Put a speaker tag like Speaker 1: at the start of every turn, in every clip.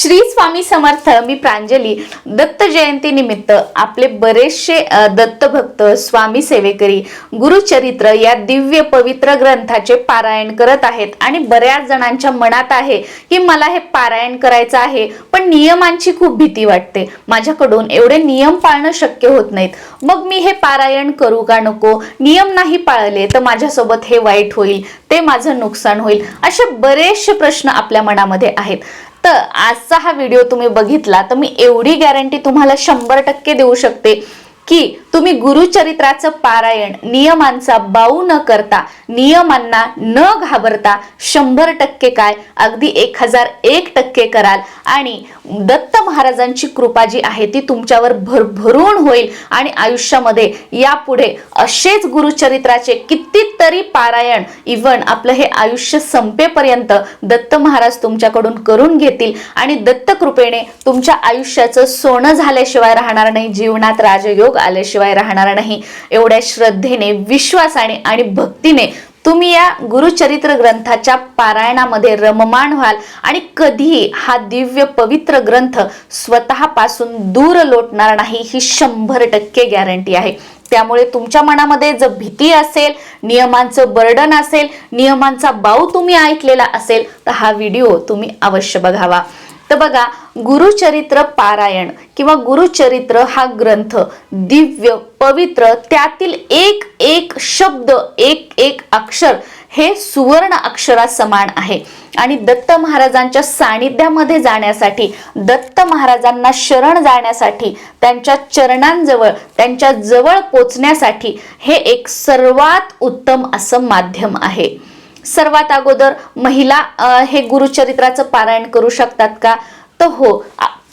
Speaker 1: श्री स्वामी समर्थ मी प्रांजली दत्त जयंती निमित्त आपले बरेचसे दत्तभक्त दत्त भक्त स्वामी सेवेकरी गुरुचरित्र या दिव्य पवित्र ग्रंथाचे पारायण करत आहेत आणि बऱ्याच जणांच्या मनात आहे की मला हे पारायण करायचं आहे पण नियमांची खूप भीती वाटते. माझ्याकडून एवढे नियम पाळणं शक्य होत नाहीत. मग मी हे पारायण करू का नको? नियम नाही पाळले तर माझ्यासोबत हे वाईट होईल ते माझं नुकसान होईल असे बरेचसे प्रश्न आपल्या मनामध्ये आहेत. तर आजचा हा व्हिडिओ तुम्ही बघितला तर मी एवढी गॅरंटी तुम्हाला शंभर टक्के देऊ शकते की तुम्ही गुरुचरित्राचं पारायण नियमांचा बाऊ न करता नियमांना न घाबरता शंभर टक्के काय? अगदी एक हजार एक टक्के कराल. आणि दत्त महाराजांची कृपा जी आहे ती तुमच्यावर भरभरून होईल. आणि आयुष्यामध्ये यापुढे असेच गुरुचरित्राचे कितीतरी पारायण इवन आपलं हे आयुष्य संपेपर्यंत दत्त महाराज तुमच्याकडून करून घेतील. आणि दत्त कृपेने तुमच्या आयुष्याचं सोनं झाल्याशिवाय राहणार नाही जीवनात राजयोग आल्याशिवाय. राहणार नाही. एवढ्या श्रद्धेने विश्वासाने आणि भक्तीने तुम्ही या गुरुचरित्र ग्रंथाच्या पारायणामध्ये रममाण व्हाल आणि कधीही हा दिव्य पवित्र ग्रंथ स्वतःपासून दूर लोटणार नाही ही शंभर टक्के गॅरंटी आहे. त्यामुळे तुमच्या मनामध्ये जर भीती असेल नियमांचं बर्डन असेल नियमांचा बाऊ तुम्ही ऐकलेला असेल तर हा व्हिडिओ तुम्ही अवश्य बघावा. तर बघा गुरुचरित्र पारायण किंवा गुरुचरित्र हा ग्रंथ दिव्य पवित्र त्यातील एक एक शब्द एक एक अक्षर हे सुवर्ण अक्षरा समान आहे. आणि दत्त महाराजांच्या सानिध्यामध्ये जाण्यासाठी दत्त महाराजांना शरण जाण्यासाठी त्यांच्या चरणांजवळ त्यांच्या जवळ पोचण्यासाठी हे एक सर्वात उत्तम असं माध्यम आहे. सर्वात अगोदर महिला हे गुरुचरित्राचं पारायण करू शकतात का? तर हो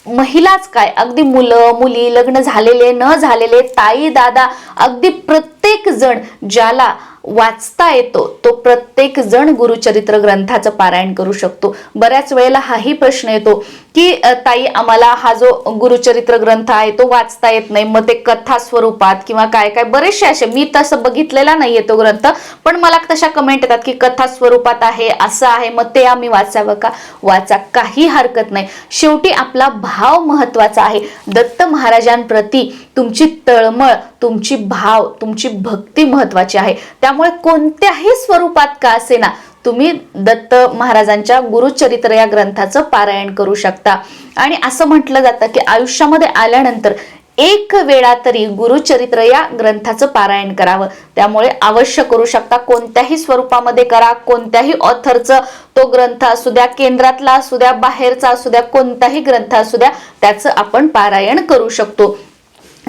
Speaker 1: महिलाच काय? अगदी मुलं मुली लग्न झालेले न झालेले ताई दादा अगदी प्रत्येक जण ज्याला वाचता येतो तो प्रत्येक जण गुरुचरित्र ग्रंथाचं पारायण करू शकतो. बऱ्याच वेळेला हाही प्रश्न येतो की ताई आम्हाला हा जो गुरुचरित्र ग्रंथ आहे तो वाचता येत नाही. मग ते कथा स्वरूपात किंवा काय काय बरेचसे असे मी तसं बघितलेला नाहीये तो ग्रंथ पण मला तशा कमेंट येतात की कथा स्वरूपात आहे असं आहे मग ते आम्ही वाचावं का? वाचा काही हरकत नाही. शेवटी आपला भाव महत्त्वाचा आहे. दत्त महाराजांप्रती तुमची तळमळ तुमची भाव तुमची भक्ती महत्वाची आहे. त्यामुळे कोणत्याही स्वरूपात का असेना तुम्ही दत्त महाराजांच्या गुरुचरित्र या ग्रंथाचं पारायण करू शकता. आणि असं म्हटलं जातं की आयुष्यामध्ये आल्यानंतर एक वेळा तरी गुरुचरित्र या ग्रंथाचं पारायण करावं. त्यामुळे अवश्य करू शकता. कोणत्याही स्वरूपामध्ये करा कोणत्याही ऑथरचं तो ग्रंथ असू द्या केंद्रातला असू द्या बाहेरचा असू द्या कोणताही ग्रंथ असू द्या त्याचं आपण पारायण करू शकतो.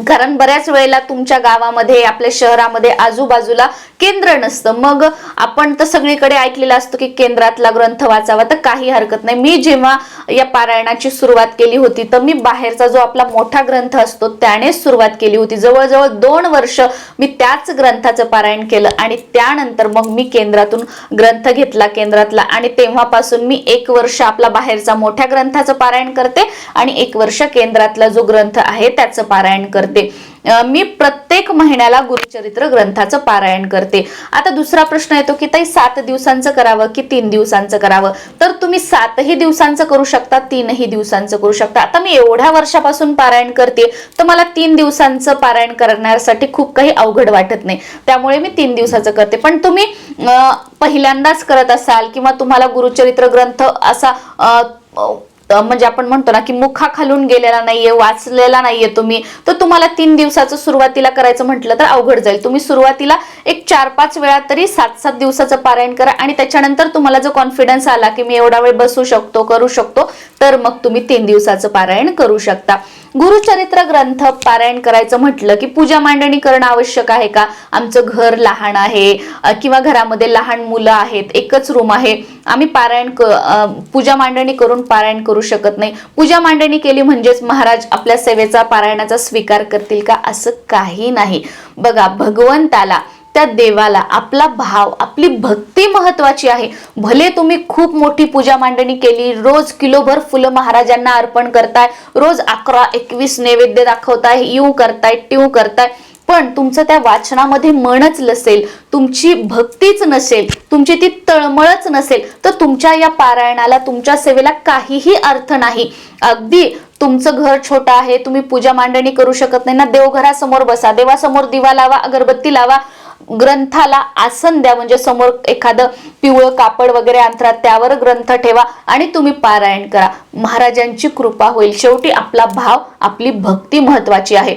Speaker 1: कारण बऱ्याच वेळेला तुमच्या गावामध्ये आपल्या शहरामध्ये आजूबाजूला केंद्र नसतं. मग आपण तर सगळीकडे ऐकलेलं असतं की केंद्रातला ग्रंथ वाचावा तर काही हरकत नाही. मी जेव्हा या पारायणाची सुरुवात केली होती तर मी बाहेरचा जो आपला मोठा ग्रंथ असतो त्यानेच सुरुवात केली होती. जवळजवळ दोन वर्ष मी त्याच ग्रंथाचं पारायण केलं आणि त्यानंतर मग मी केंद्रातून ग्रंथ घेतला केंद्रातला. आणि तेव्हापासून मी एक वर्ष आपला बाहेरचा मोठ्या ग्रंथाचं पारायण करते आणि एक वर्ष केंद्रातला जो ग्रंथ आहे त्याचं पारायण करते. करते. मी प्रत्येक महिन्याला गुरुचरित्र ग्रंथाचं पारायण करते. आता दुसरा प्रश्न येतो की ताई सात दिवसांचं करावं की तीन दिवसांचं करावं? तर तुम्ही सातही दिवसांचं करू शकता तीनही दिवसांचं करू शकता. आता मी एवढ्या वर्षापासून पारायण करते तर मला तीन दिवसांचं पारायण करण्यासाठी खूप काही अवघड वाटत नाही. त्यामुळे मी तीन दिवसाचं करते. पण तुम्ही पहिल्यांदाच करत असाल किंवा तुम्हाला गुरुचरित्र ग्रंथ असा म्हणजे आपण म्हणतो ना की मुखा खालून गेलेला नाहीये वाचलेला नाहीये तुम्ही तर तुम्हाला तीन दिवसाचं सुरुवातीला करायचं म्हटलं तर अवघड जाईल. तुम्ही सुरुवातीला एक चार पाच वेळा तरी सात सात दिवसाचं पारायण करा आणि त्याच्यानंतर तुम्हाला जो कॉन्फिडन्स आला की मी एवढा वेळ बसू शकतो करू शकतो तर मग तुम्ही तीन दिवसाचं पारायण करू शकता. गुरुचरित्र ग्रंथ पारायण करायचं म्हटलं की पूजा मांडणी करणं आवश्यक आहे का? आमचं घर लहान आहे किंवा घरामध्ये लहान मुलं आहेत एकच रूम आहे आम्ही पारायण क- पूजा मांडणी करून पारायण करू शकत नाही. पूजा मांडणी केली म्हणजेच महाराज आपल्या सेवेचा पारायणाचा स्वीकार करतील का? असं काही नाही. बघा भगवंताला त्या देवाला आपला भाव आपली भक्ती महत्वाची आहे. भले तुम्ही खूप मोठी पूजा मांडणी केली रोज किलोभर फुलं महाराजांना अर्पण करताय रोज अकरा एकवीस नैवेद्य दाखवताय यू करताय ट्यू करताय पण तुमचं त्या वाचनामध्ये मनच नसेल तुमची भक्तीच नसेल तुमची ती तळमळच नसेल तर तुमच्या या पारायणाला तुमच्या सेवेला काहीही अर्थ नाही. अगदी तुमचं घर छोटं आहे तुम्ही पूजा मांडणी करू शकत नाही ना देवघरासमोर बसा देवासमोर दिवा लावा अगरबत्ती लावा ग्रंथाला आसन द्या म्हणजे समोर एखादं पिवळं कापड वगैरे अंतरात त्यावर ग्रंथ ठेवा आणि तुम्ही पारायण करा. महाराजांची कृपा होईल. शेवटी आपला भाव आपली भक्ती महत्वाची आहे.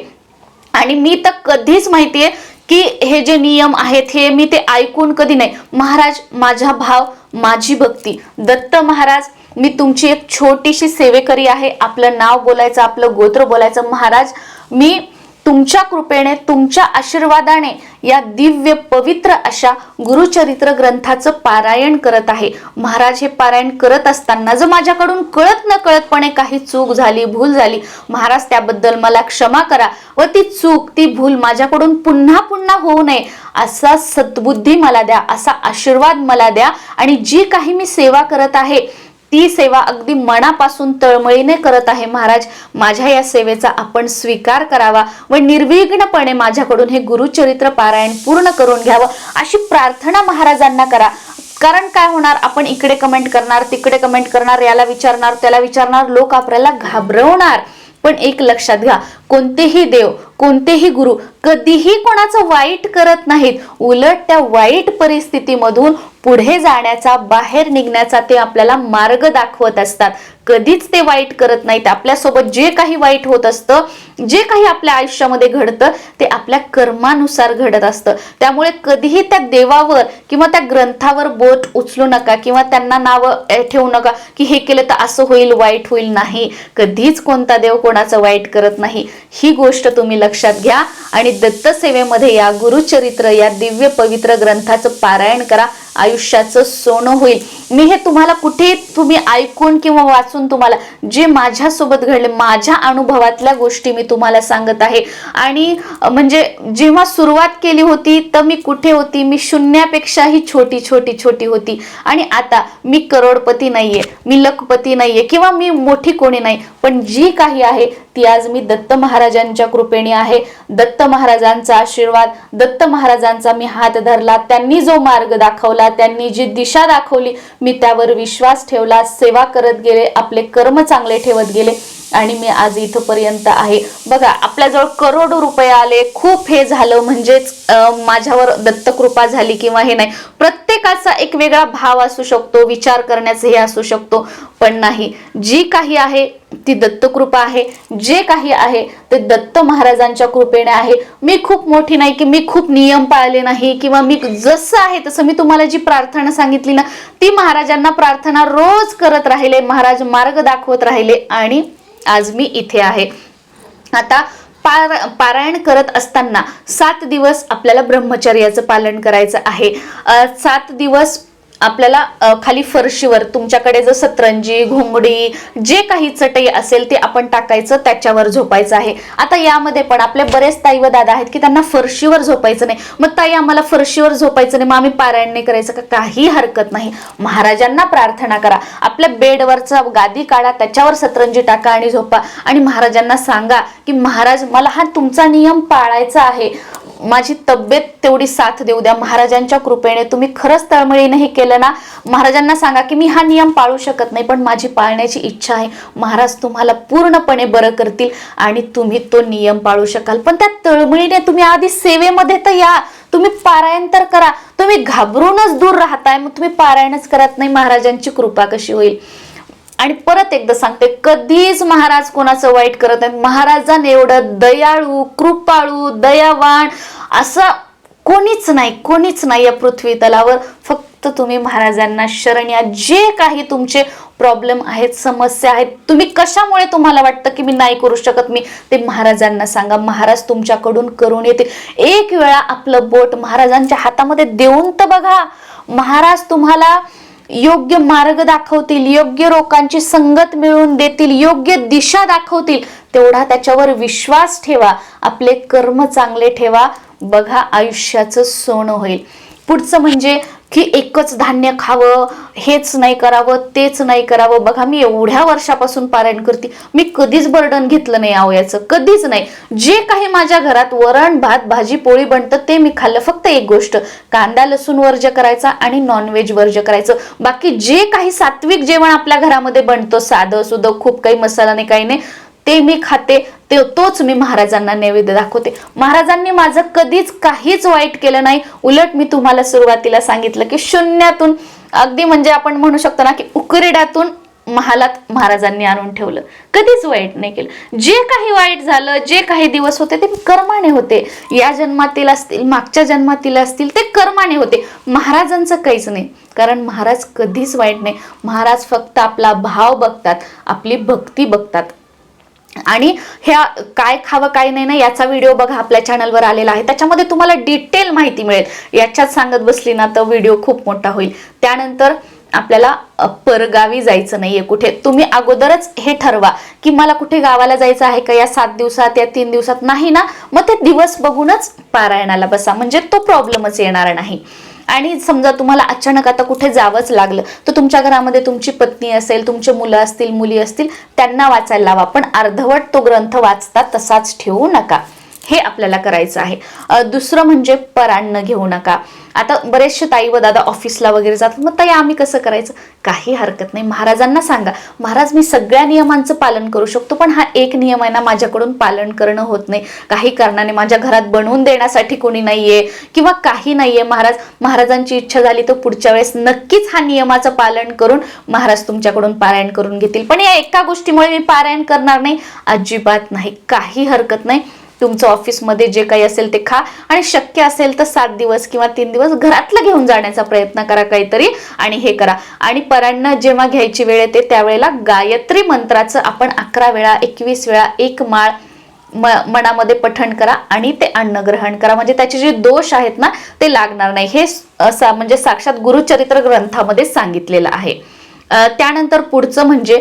Speaker 1: आणि मी तर कधीच माहितीये की हे जे नियम आहेत हे मी ते ऐकून कधी नाही. महाराज माझा भाव माझी भक्ती. दत्त महाराज मी तुमची एक छोटीशी सेवेकरी आहे. आपलं नाव बोलायचं आपलं गोत्र बोलायचं. महाराज मी तुमच्या कृपेने तुमच्या आशीर्वादाने या दिव्य पवित्र अशा गुरुचरित्र ग्रंथाचं पारायण करत आहे. महाराज हे पारायण करत असताना जर माझ्याकडून कळत न कळतपणे काही चूक झाली भूल झाली महाराज त्याबद्दल मला क्षमा करा व ती चूक ती भूल माझ्याकडून पुन्हा पुन्हा होऊ नये असा सद्बुद्धी मला द्या असा आशीर्वाद मला द्या आणि जी काही मी सेवा करत आहे ती सेवा अगदी मनापासून तळमळीने करत आहे. महाराज माझ्या या सेवेचा आपण स्वीकार करावा व निर्विघ्नपणे माझ्याकडून हे गुरुचरित्र पारायण पूर्ण करून घ्यावं अशी प्रार्थना महाराजांना करा. कारण काय होणार? आपण इकडे कमेंट करणार तिकडे कमेंट करणार याला विचारणार त्याला विचारणार लोक आपल्याला घाबरवणार. पण एक लक्षात घ्या कोणतेही देव कोणतेही गुरु कधीही कोणाचं वाईट करत नाहीत. उलट त्या वाईट परिस्थितीमधून पुढे जाण्याचा बाहेर निघण्याचा ते आपल्याला मार्ग दाखवत असतात. कधीच ते वाईट करत नाहीत. आपल्यासोबत जे काही वाईट होत असतं जे काही आपल्या आयुष्यामध्ये घडतं ते आपल्या कर्मानुसार घडत असतं. त्यामुळे कधीही त्या देवावर किंवा त्या ग्रंथावर बोट उचलू नका किंवा त्यांना नावं ठेवू नका की हे केलं तर असं होईल वाईट होईल नाही. कधीच कोणता देव कोणाचं वाईट करत नाही. ही गोष्ट तुम्ही लक्षात घ्या आणि दत्तसेवेमध्ये या गुरुचरित्र या दिव्य पवित्र ग्रंथाचं पारायण करा. आयुष्याचं सोनं होईल. मी हे तुम्हाला कुठे तुम्ही ऐकून किंवा वाचून तुम्हाला जे माझ्यासोबत घडले माझ्या अनुभवातल्या गोष्टी मी तुम्हाला सांगत आहे. आणि म्हणजे जेव्हा सुरुवात केली होती तर मी कुठे होती? मी शून्यापेक्षाही छोटी छोटी छोटी होती. आणि आता मी करोडपती नाहीये मी लखपती नाहीये किंवा मी मोठी कोणी नाही. पण जी काही आहे ती आज मी दत्त महाराजांच्या कृपेने आहे. दत्त महाराजांचा आशीर्वाद दत्त महाराजांचा मी हात धरला त्यांनी जो मार्ग दाखवला त्यांनी जी दिशा दाखवली मी त्यावर विश्वास ठेवला सेवा करत गेले आपले कर्म चांगले ठेवत गेले. आणि मी आज इथपर्यंत आहे. बघा आपल्याजवळ करोडो रुपये आले. खूप हे झालं. म्हणजेच माझ्यावर दत्तकृपा झाली किंवा हे नाही. प्रत्येकाचा एक वेगळा भाव असू शकतो विचार करण्याचं हे असू शकतो. पण नाही. जी काही आहे ती दत्तकृपा आहे. जे काही आहे ते दत्त महाराजांच्या कृपेने आहे. मी खूप मोठी नाही की मी खूप नियम पाळले नाही किंवा मी जसं आहे तसं मी तुम्हाला जी प्रार्थना सांगितली ना ती महाराजांना प्रार्थना रोज करत राहिले. महाराज मार्ग दाखवत राहिले आणि आज मी इथे आहे. आता पार पारायण करत असताना सात दिवस आपल्याला ब्रह्मचर्याचं पालन करायचं आहे. सात दिवस आपल्याला खाली फरशीवर तुमच्याकडे जर सतरंजी घोंगडी जे काही चटई असेल ते आपण टाकायचं त्याच्यावर झोपायचं आहे. आता यामध्ये पण आपले बरेच ताई व दादा आहेत की त्यांना फरशीवर झोपायचं नाही. मग ताई आम्हाला फरशीवर झोपायचं नाही मग आम्ही पारायण नाही करायचं का? काही हरकत नाही. महाराजांना प्रार्थना करा. आपल्या बेडवरचा गादी काढा त्याच्यावर सतरंजी टाका आणि झोपा. आणि महाराजांना सांगा की महाराज मला हा तुमचा नियम पाळायचा आहे. माझी तब्येत तेवढी साथ देऊ द्या. महाराजांच्या कृपेने तुम्ही खरंच तळमळीने हे केलं ना? महाराजांना सांगा की मी हा नियम पाळू शकत नाही पण माझी पाळण्याची इच्छा आहे. महाराज तुम्हाला पूर्णपणे बरं करतील आणि तुम्ही तो नियम पाळू शकाल. पण त्या तळमळीने तुम्ही आधी सेवेमध्ये तर या. तुम्ही पारायण तर करा. तुम्ही घाबरूनच दूर राहताय. मग तुम्ही पारायणच करत नाही. महाराजांची कृपा कशी होईल? आणि परत एकदा सांगते कधीच महाराज कोणाचं वाईट करत नाही महाराजांनी एवढं दयाळू कृपाळू दयावान असं कोणीच नाही कोणीच नाही या पृथ्वी तलावर फक्त तुम्ही महाराजांना शरण या. जे काही तुमचे प्रॉब्लेम आहेत समस्या आहेत तुम्ही कशामुळे तुम्हाला वाटतं की मी नाही करू शकत? मी ते महाराजांना सांगा. महाराज तुमच्याकडून करून येते एक वेळा आपलं बोट महाराजांच्या हातामध्ये देऊन तर बघा. महाराज तुम्हाला योग्य मार्ग दाखवतील योग्य लोकांची संगत मिळवून देतील योग्य दिशा दाखवतील तेवढा त्याच्यावर विश्वास ठेवा. आपले कर्म चांगले ठेवा. बघा आयुष्याचं सोनं होईल. पुढचं म्हणजे की एकच धान्य खावं हेच नाही करावं तेच नाही करावं. बघा मी एवढ्या वर्षापासून पारायण करते. मी कधीच बर्डन घेतलं नाही आहो याचं. कधीच नाही. जे काही माझ्या घरात वरण भात भाजी पोळी बनतं ते मी खाल्लं. फक्त एक गोष्ट कांदा लसूण वर्ज करायचा आणि नॉनव्हेज वर्ज करायचं. बाकी जे काही सात्विक जेवण आपल्या घरामध्ये बनतं साधं सुधं खूप काही मसाला नाही काही नाही ते मी खाते ते तोच मी महाराजांना नैवेद्य दाखवते. महाराजांनी माझं कधीच काहीच वाईट केलं नाही. उलट मी तुम्हाला सुरुवातीला सांगितलं की शून्यातून अगदी म्हणजे आपण म्हणू शकतो ना की उकरीडातून महालात महाराजांनी आणून ठेवलं. कधीच वाईट नाही केलं. जे काही वाईट झालं जे काही दिवस होते ते कर्माने होते. या जन्मातील असतील मागच्या जन्मातील असतील ते कर्माने होते. महाराजांचं काहीच नाही. कारण महाराज कधीच वाईट नाही. महाराज फक्त आपला भाव बघतात आपली भक्ती बघतात. आणि ह्या काय खावं काय नाही ना याचा व्हिडिओ बघा आपल्या चॅनलवर आलेला आहे. त्याच्यामध्ये तुम्हाला डिटेल माहिती मिळेल. याच्यात सांगत बसली ना तर व्हिडिओ खूप मोठा होईल. त्यानंतर आपल्याला परगावी जायचं नाहीये कुठे. तुम्ही अगोदरच हे ठरवा की मला कुठे गावाला जायचं आहे का? या सात दिवसात या तीन दिवसात नाही ना? मग ते दिवस बघूनच पारायणाला बसा. म्हणजे तो प्रॉब्लेमच येणार नाही. आणि समजा तुम्हाला अचानक आता कुठे जावंच लागलं तर तुमच्या घरामध्ये तुमची पत्नी असेल तुमचे मुलं असतील मुली असतील त्यांना वाचायला लावा. पण अर्धवट तो ग्रंथ वाचता तसाच ठेवू नका. हे आपल्याला करायचं आहे. दुसरं म्हणजे परान्न घेऊ नका. आता बरेचसे ताई व दादा ऑफिसला वगैरे जातात. मग ताई आम्ही कसं करायचं? काही हरकत नाही. महाराजांना सांगा. महाराज मी सगळ्या नियमांचं पालन करू शकतो पण हा एक नियम आहे ना माझ्याकडून पालन करणं होत नाही. काही कारणाने माझ्या घरात बनवून देण्यासाठी कोणी नाहीये किंवा काही नाहीये. महाराज महाराजांची इच्छा झाली तर पुढच्या वेळेस नक्कीच हा नियमाचं पालन करून महाराज तुमच्याकडून पारायण करून घेतील. पण या एका गोष्टीमुळे मी पारायण करणार नाही. अजिबात नाही. काही हरकत नाही. तुमचं ऑफिसमध्ये जे काही असेल ते खा. आणि शक्य असेल तर सात दिवस किंवा तीन दिवस घरातलं घेऊन जाण्याचा प्रयत्न करा काहीतरी आणि हे करा. आणि परांना जेव्हा घ्यायची वेळ येते त्यावेळेला गायत्री मंत्राचं आपण अकरा वेळा एकवीस वेळा एक माळ म मनामध्ये पठण करा आणि ते अन्न ग्रहण करा. म्हणजे त्याचे जे दोष आहेत ना ते लागणार नाही. हे असा म्हणजे साक्षात गुरुचरित्र ग्रंथामध्ये सांगितलेलं आहे. त्यानंतर पुढचं म्हणजे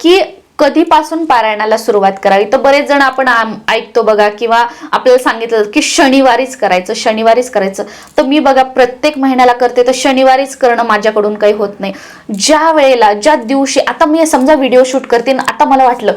Speaker 1: की कधीपासून पारायणाला सुरुवात करावी? तर बरेच जण आपण ऐकतो बघा किंवा आपल्याला सांगितलं की शनिवारीच करायचं शनिवारीच करायचं. तर मी बघा प्रत्येक महिन्याला करते तर शनिवारीच करणं माझ्याकडून काही होत नाही. ज्या वेळेला ज्या दिवशी आता मी समजा व्हिडिओ शूट करते आणि आता मला वाटलं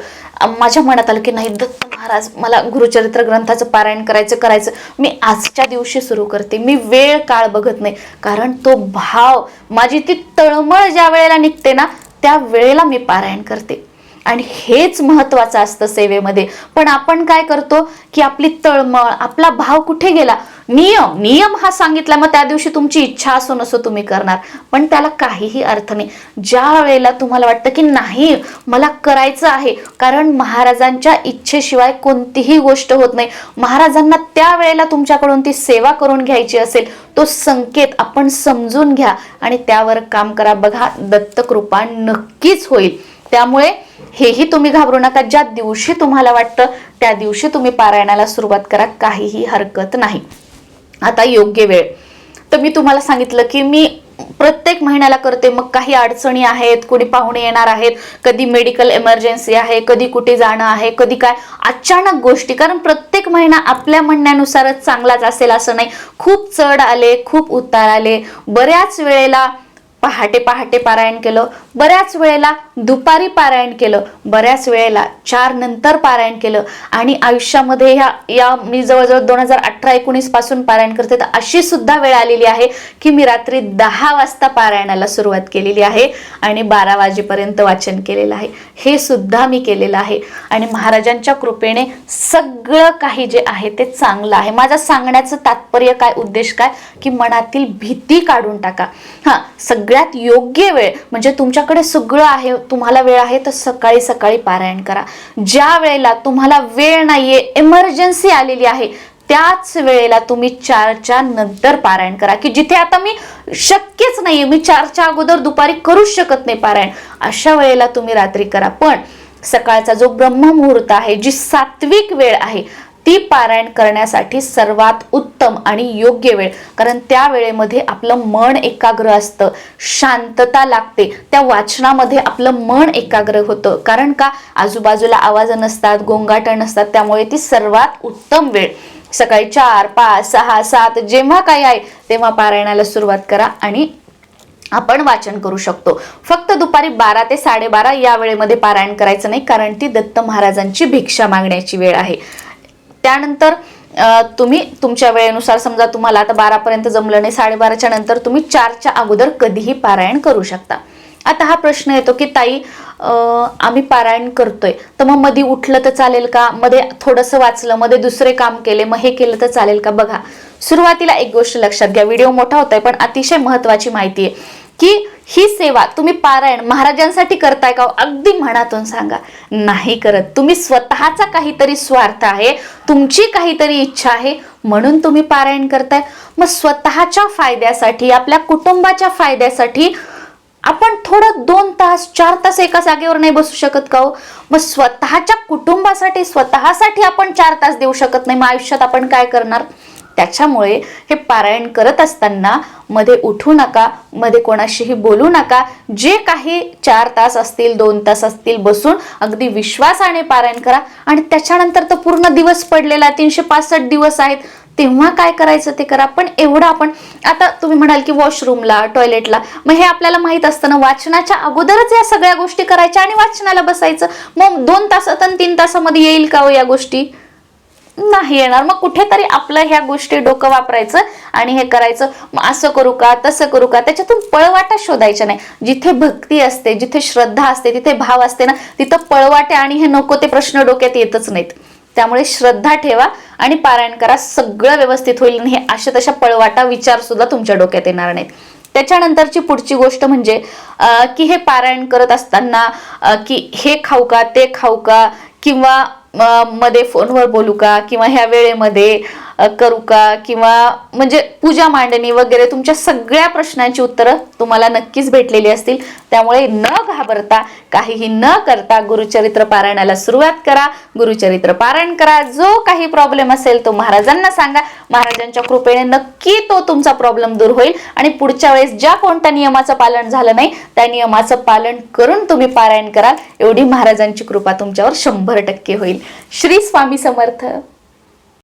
Speaker 1: माझ्या मनात आलं की नाही दत्त महाराज मला गुरुचरित्र ग्रंथाचं पारायण करायचं करायचं. मी आजच्या दिवशी सुरू करते. मी वेळ काळ बघत नाही. कारण तो भाव माझी ती तळमळ ज्या वेळेला निघते ना त्या वेळेला मी पारायण करते. आणि हेच महत्वाचं असतं सेवेमध्ये. पण आपण काय करतो की आपली तळमळ आपला भाव कुठे गेला? नियम नियम हा सांगितला मग त्या दिवशी तुमची इच्छा असो नसो तुम्ही करणार. पण त्याला काहीही अर्थ नाही. ज्या वेळेला तुम्हाला वाटतं की नाही मला करायचं आहे कारण महाराजांच्या इच्छेशिवाय कोणतीही गोष्ट होत नाही. महाराजांना त्या वेळेला तुमच्याकडून ती सेवा करून घ्यायची असेल तो संकेत आपण समजून घ्या आणि त्यावर काम करा. बघा दत्तकृपा नक्कीच होईल. त्यामुळे हेही तुम्ही घाबरू नका. ज्या दिवशी तुम्हाला वाटतं त्या दिवशी तुम्ही पारायणाला सुरुवात करा. काहीही हरकत नाही. आता योग्य वेळ. तर मी तुम्हाला सांगितलं की मी प्रत्येक महिन्याला करते. मग काही अडचणी आहेत कोणी पाहुणे येणार आहेत कधी मेडिकल इमर्जन्सी आहे कधी कुठे जाणं आहे कधी काय. अचानक गोष्टी. कारण प्रत्येक महिना आपल्या म्हणण्यानुसारच चांगलाच असेल असं नाही. खूप चढ आले खूप उतार आले. बऱ्याच वेळेला पहाटे पहाटे पारायण केलं बऱ्याच वेळेला दुपारी पारायण केलं बऱ्याच वेळेला चार नंतर पारायण केलं. आणि आयुष्यामध्ये ह्या या मी जवळजवळ दोन हजार अठरा एकोणीसपासून पारायण करते तर अशी सुद्धा वेळ आलेली आहे की मी रात्री दहा वाजता पारायणाला सुरुवात केलेली आहे आणि बारा वाजेपर्यंत वाचन केलेलं आहे. हे सुद्धा मी केलेलं आहे. आणि महाराजांच्या कृपेने सगळं काही जे आहे ते चांगलं आहे. माझा सांगण्याचं तात्पर्य काय उद्देश काय की मनातील भीती काढून टाका. हां सगळं सगळ्यात योग्य वेळ म्हणजे तुमच्याकडे सगळं आहे तुम्हाला वेळ आहे तर सकाळी सकाळी पारायण करा. ज्या वेळेला तुम्हाला वेळ नाहीये इमर्जन्सी आलेली आहे त्याच वेळेला तुम्ही चारच्या नंतर पारायण करा. की जिथे आता मी शक्यच नाहीये मी चारच्या अगोदर दुपारी करूच शकत नाही पारायण अशा वेळेला तुम्ही रात्री करा. पण सकाळचा जो ब्रह्ममुहूर्त आहे जी सात्विक वेळ आहे ती पारायण करण्यासाठी सर्वात उत्तम आणि योग्य वेळ. कारण त्या वेळेमध्ये आपलं मन एकाग्र असतं शांतता लागते. त्या वाचनामध्ये आपलं मन एकाग्र होतं. कारण का? आजूबाजूला आवाज नसतात गोंगाट नसतात. त्यामुळे ती सर्वात उत्तम वेळ. सकाळी चार पाच सहा सात जेव्हा काही आहे तेव्हा पारायणाला सुरुवात करा आणि आपण वाचन करू शकतो. फक्त दुपारी बारा ते साडेबारा या वेळेमध्ये पारायण करायचं नाही कारण ती दत्त महाराजांची भिक्षा मागण्याची वेळ आहे. त्यानंतर तुम्ही तुमच्या वेळेनुसार समजा तुम्हाला आता बारापर्यंत जमलं नाही साडेबाराच्या नंतर तुम्ही चारच्या अगोदर कधीही पारायण करू शकता. आता हा प्रश्न येतो की ताई आम्ही पारायण करतोय तर मग मध्ये उठलं तर चालेल का? मध्ये थोडंसं वाचलं मध्ये दुसरे काम केले मग हे केलं तर चालेल का? बघा सुरुवातीला एक गोष्ट लक्षात घ्या. व्हिडिओ मोठा होतोय पण अतिशय महत्वाची माहिती आहे की ही सेवा तुम्ही पारायण महाराजांसाठी करताय का हो? अगदी मनातून सांगा. नाही करत. तुम्ही स्वतःचा काहीतरी स्वार्थ आहे तुमची काहीतरी इच्छा आहे म्हणून तुम्ही पारायण करताय. मग स्वतःच्या फायद्यासाठी आपल्या कुटुंबाच्या फायद्यासाठी आपण थोडं दोन तास चार तास एका जागेवर नाही बसू शकत का हो? मग स्वतःच्या कुटुंबासाठी स्वतःसाठी आपण चार तास देऊ शकत नाही. मग आयुष्यात आपण काय करणार? त्याच्यामुळे हे पारायण करत असताना मध्ये उठू नका मध्ये कोणाशीही बोलू नका. जे काही चार तास असतील दोन तास असतील बसून अगदी विश्वासाने पारायण करा. आणि त्याच्यानंतर तर पूर्ण दिवस पडलेला तीनशे पासष्ट दिवस आहेत. तेव्हा काय करायचं ते करा. पण एवढं आपण आता तुम्ही म्हणाल की वॉशरूमला टॉयलेटला मग हे आपल्याला माहीत असतं ना वाचनाच्या अगोदरच या सगळ्या गोष्टी करायच्या आणि वाचनाला बसायचं. मग दोन तासात आणि तीन तासामध्ये येईल का हो या गोष्टी? नाही येणार. मग कुठेतरी आपलं ह्या गोष्टी डोकं वापरायचं आणि हे करायचं. मग असं करू का तसं करू का? त्याच्यातून पळवाटा शोधायच्या नाही. जिथे भक्ती असते जिथे श्रद्धा असते तिथे भाव असते ना तिथं पळवाटे आणि हे नको ते प्रश्न डोक्यात येतच नाहीत. त्यामुळे श्रद्धा ठेवा आणि पारायण करा. सगळं व्यवस्थित होईल आणि हे अशा तशा पळवाटा विचार सुद्धा तुमच्या डोक्यात येणार नाहीत. त्याच्यानंतरची पुढची गोष्ट म्हणजे की हे पारायण करत असताना की हे खाऊ का ते खाऊ का किंवा मध्ये फोनवर बोलू का? किंवा ह्या वेळेमध्ये करू का? किंवा म्हणजे पूजा मांडणी वगैरे तुमच्या सगळ्या प्रश्नांची उत्तरं तुम्हाला नक्कीच भेटलेली असतील. त्यामुळे न घाबरता काहीही न करता गुरुचरित्र पारायणाला सुरुवात करा. गुरुचरित्र पारायण करा. जो काही प्रॉब्लेम असेल तो महाराजांना सांगा. महाराजांच्या कृपेने नक्की तो तुमचा प्रॉब्लेम दूर होईल. आणि पुढच्या वेळेस ज्या कोणत्या नियमाचं पालन झालं नाही त्या नियमाचं पालन करून तुम्ही पारायण कराल. एवढी महाराजांची कृपा तुमच्यावर शंभर टक्के होईल. श्री स्वामी समर्थ.